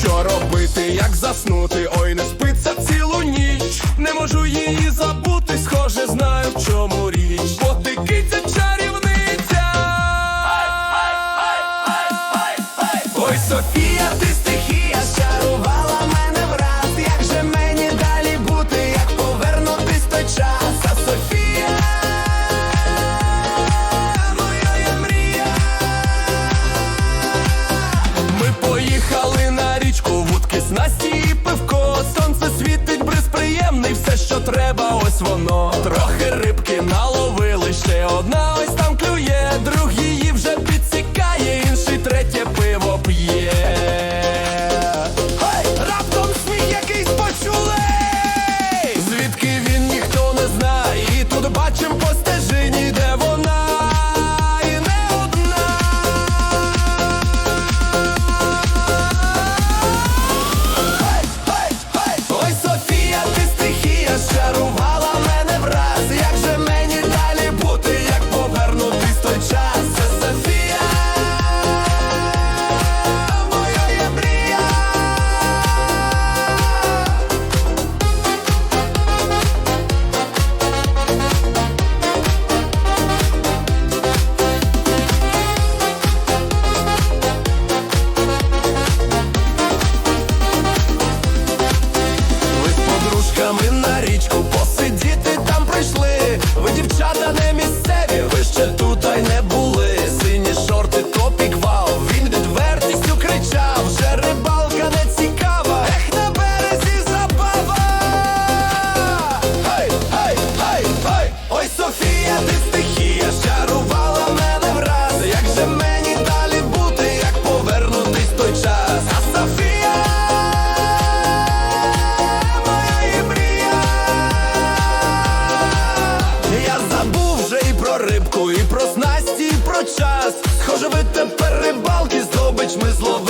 Що робити, як заснути? Ой, не спиться цілу ніч. Не можу її забути, схоже, знаю, в чому річ. Потикиться чарівниця. Ой, Софія, ти стихія, щарува. ось воно. Трохи рибки наловили ще одна, ось там клює, друг її вже. і про снасті, і про час. Схоже, ви тепер рибалки здобич ми зловили